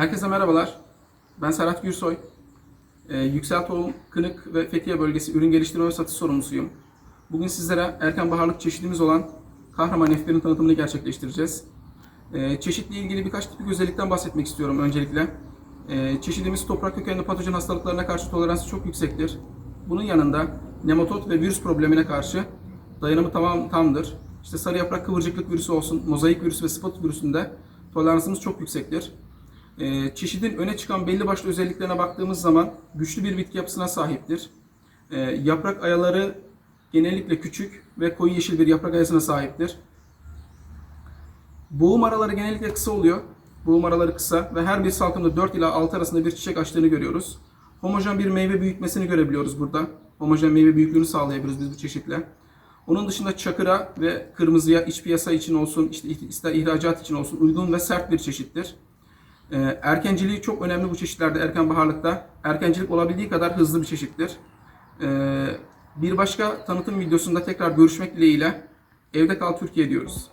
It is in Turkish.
Herkese merhabalar. Ben Serhat Gürsoy. Ee, Yüksel Tohum, Kınık ve Fethiye bölgesi ürün geliştirme ve satış sorumlusuyum. Bugün sizlere erken baharlık çeşidimiz olan Kahraman F1'in tanıtımını gerçekleştireceğiz. Ee, çeşitle ilgili birkaç tipik özellikten bahsetmek istiyorum öncelikle. Ee, çeşidimiz toprak kökenli patojen hastalıklarına karşı toleransı çok yüksektir. Bunun yanında nematot ve virüs problemine karşı dayanımı tamam tamdır. İşte sarı yaprak kıvırcıklık virüsü olsun, mozaik virüsü ve spot virüsünde toleransımız çok yüksektir. Ee, çeşidin öne çıkan belli başlı özelliklerine baktığımız zaman güçlü bir bitki yapısına sahiptir. Ee, yaprak ayaları genellikle küçük ve koyu yeşil bir yaprak ayasına sahiptir. Boğum araları genellikle kısa oluyor. Boğum araları kısa ve her bir salkımda 4 ila 6 arasında bir çiçek açtığını görüyoruz. Homojen bir meyve büyütmesini görebiliyoruz burada. Homojen meyve büyüklüğünü sağlayabiliriz biz bu çeşitle. Onun dışında çakıra ve kırmızıya iç piyasa için olsun, işte ister ihracat için olsun uygun ve sert bir çeşittir. Ee, erkenciliği çok önemli bu çeşitlerde erken baharlıkta. Erkencilik olabildiği kadar hızlı bir çeşittir. Ee, bir başka tanıtım videosunda tekrar görüşmek dileğiyle. Evde kal Türkiye diyoruz.